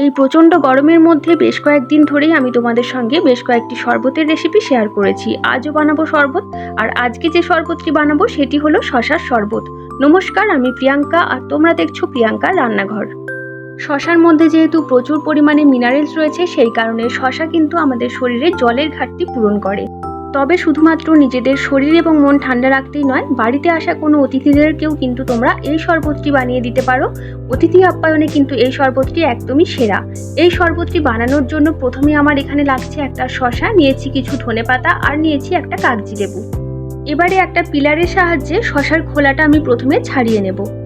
এই প্রচণ্ড গরমের মধ্যে বেশ কয়েকদিন ধরেই আমি তোমাদের সঙ্গে বেশ কয়েকটি শরবতের রেসিপি শেয়ার করেছি। আজও বানাবো শরবত। আর আজকে যে শরবতটি বানাবো সেটি হলো শশার শরবত। নমস্কার, আমি প্রিয়াঙ্কা আর তোমরা দেখছ প্রিয়াঙ্কার রান্নাঘর। শশার মধ্যে যেহেতু প্রচুর পরিমাণে মিনারেলস রয়েছে, সেই কারণে শশা কিন্তু আমাদের শরীরে জলের ঘাটতি পূরণ করে। তবে শুধুমাত্র নিজেদের শরীর এবং মন ঠান্ডা রাখতেই নয়, বাড়িতে আসা কোনো অতিথিদেরকেও কিন্তু তোমরা এই শরবতটি বানিয়ে দিতে পারো। অতিথি আপ্যায়নে কিন্তু এই শরবতটি একদমই সেরা। এই শরবতটি বানানোর জন্য প্রথমে আমার এখানে লাগছে একটা শশা নিয়েছি কিছু ধনেপাতা আর নিয়েছি একটা কাগজি লেবু। এবারে একটা পিলারের সাহায্যে শশার খোলাটা আমি প্রথমে ছাড়িয়ে নেব।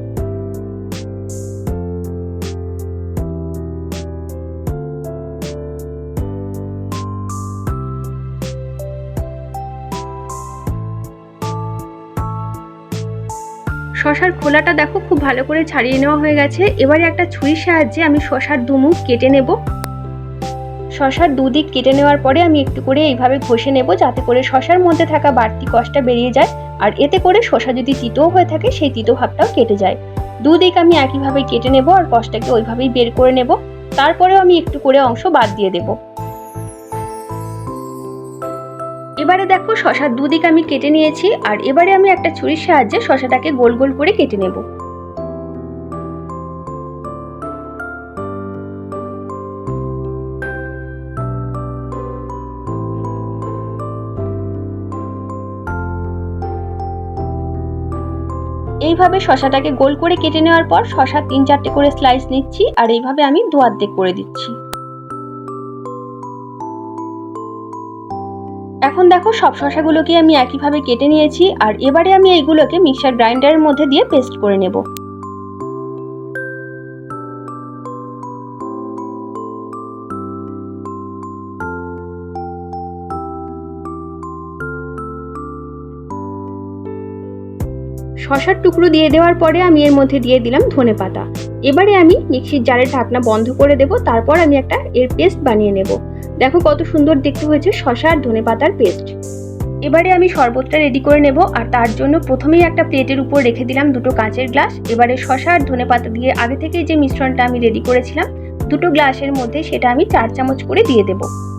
শশার খোলাটা দেখো খুব ভালো করে ছাড়িয়ে নেওয়া হয়ে গেছে। এবারে একটা ছুরির সাহায্যে আমি শশার দুমুখ কেটে নেব। শশার দুদিক কেটে নেওয়ার পরে আমি একটু করে এইভাবে ঘষে নেব যাতে করে শশার মধ্যে থাকা বাড়তি কষ্টটা বেরিয়ে যায়। আর এতে করে শশা যদি তিতও হয়ে থাকে, সেই তিতো ভাবটাও কেটে যায়। দুদিক আমি একইভাবে কেটে নেব আর কষ্টটাকে ওইভাবেই বের করে নেব। তারপরেও আমি একটু করে অংশ বাদ দিয়ে দেবো। এবারে দেখো শশার দুদিক আমি কেটে নিয়েছি, আর এবারে আমি একটা ছুরির সাহায্যে শশাটাকে গোল গোল করে কেটে নেব। এইভাবে শশাটাকে গোল করে কেটে নেওয়ার পর শশা তিন চারটে করে স্লাইস নিচ্ছি, আর এইভাবে আমি দু করে দিচ্ছি। এখন দেখো সব শশাগুলোকে আমি একইভাবে কেটে নিয়েছি, আর এবারে আমি এইগুলোকে মিক্সার গ্রাইন্ডারের মধ্যে দিয়ে পেস্ট করে নেব। শশার টুকরো দিয়ে দেওয়ার পরে আমি এর মধ্যে দিয়ে দিলাম ধনে পাতা। এবারে আমি মিক্সির জারের ঢাকনা বন্ধ করে দেব, তারপর আমি একটা এর পেস্ট বানিয়ে নেব। দেখো কত সুন্দর দেখতে হয়েছে শশা আর ধনে পাতার পেস্ট। এবারে আমি শরবতটা রেডি করে নেব, আর তার জন্য প্রথমেই একটা প্লেটের উপর রেখে দিলাম দুটো কাঁচের গ্লাস। এবারে শশা আর ধনে পাতা দিয়ে আগে থেকেই যে মিশ্রণটা আমি রেডি করেছিলাম, দুটো গ্লাসের মধ্যে সেটা আমি চার চামচ করে দিয়ে দেবো।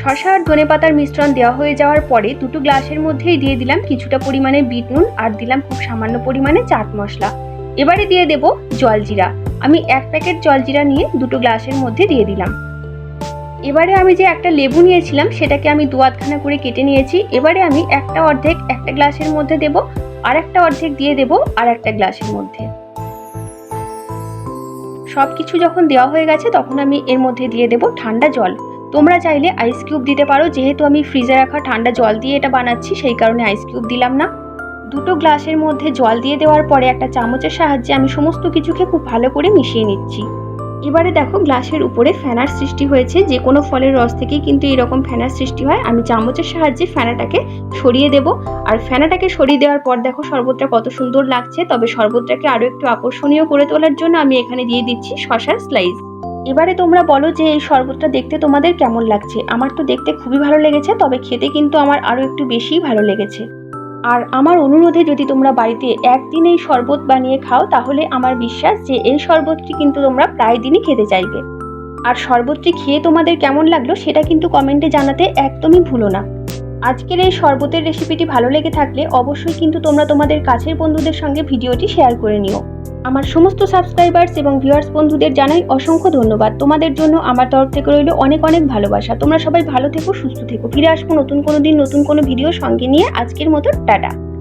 শশা আর ধনে পাতার মিশ্রণ দেওয়া হয়ে যাওয়ার পরে দুটো গ্লাসের মধ্যেই দিয়ে দিলাম কিছুটা পরিমাণে বিট নুন আর দিলাম খুব সামান্য পরিমাণে চাট মশলা। এবারে দিয়ে দেব জলজিরা আমি এক প্যাকেট জলজিরা নিয়ে দুটো গ্লাসের মধ্যে দিয়ে দিলাম। এবারে আমি যে একটা লেবু নিয়েছিলাম, সেটাকে আমি দু আধখানা করে কেটে নিয়েছি। এবারে আমি একটা অর্ধেক একটা গ্লাসের মধ্যে দেব, আর একটা অর্ধেক দিয়ে দেব আর একটা গ্লাসের মধ্যে। সব কিছু যখন দেওয়া হয়ে গেছে, তখন আমি এর মধ্যে দিয়ে দেব ঠান্ডা জল। তোমরা চাইলে আইস কিউব দিতে পারো। যেহেতু আমি ফ্রিজে রাখা ঠান্ডা জল দিয়ে এটা বানাচ্ছি, সেই কারণে আইস কিউব দিলাম না। দুটো গ্লাসের মধ্যে জল দিয়ে দেওয়ার পরে একটা চামচের সাহায্যে আমি সমস্ত কিছুকে খুব ভালো করে মিশিয়ে নিচ্ছি। এবারে দেখো গ্লাসের উপরে ফ্যানার সৃষ্টি হয়েছে। যে কোনো ফলের রস থেকেই কিন্তু এরকম ফ্যানার সৃষ্টি হয়। আমি চামচের সাহায্যে ফ্যানাটাকে সরিয়ে দেব। আর ফ্যানাটাকে সরিয়ে দেওয়ার পর দেখো শরবতটা কত সুন্দর লাগছে। তবে শরবতটাকে আরও একটু আকর্ষণীয় করে তোলার জন্য আমি এখানে দিয়ে দিচ্ছি শশার স্লাইস এবারে তোমরা বলো যে এই শরবতটা দেখতে তোমাদের কেমন লাগছে? আমার তো দেখতে খুবই ভালো লেগেছে, তবে খেতে কিন্তু আমার আরও একটু বেশিই ভালো লেগেছে। আর আমার অনুরোধে যদি তোমরা বাড়িতে একদিন এই শরবত বানিয়ে খাও, তাহলে আমার বিশ্বাস যে এই শরবতটি কিন্তু তোমরা প্রায় দিনই খেতে চাইবে। আর শরবতটি খেয়ে তোমাদের কেমন লাগল সেটা কিন্তু কমেন্টে জানাতে একদমই ভুলো না। আজকের এই শরবতের রেসিপিটি ভালো লেগে থাকলে অবশ্যই কিন্তু তোমরা তোমাদের কাছের বন্ধুদের সঙ্গে ভিডিওটি শেয়ার করে নিও। আমার সমস্ত সাবস্ক্রাইবার্স এবং ভিউয়ার্স বন্ধুদের জানাই অসংখ্য ধন্যবাদ। তোমাদের জন্য আমার তরফ থেকে রইল অনেক অনেক ভালোবাসা। তোমরা সবাই ভালো থেকো, সুস্থ থেকো। ফিরে আসব নতুন কোনো দিন, নতুন কোনো ভিডিও সঙ্গে নিয়ে আজকের মতো টাটা।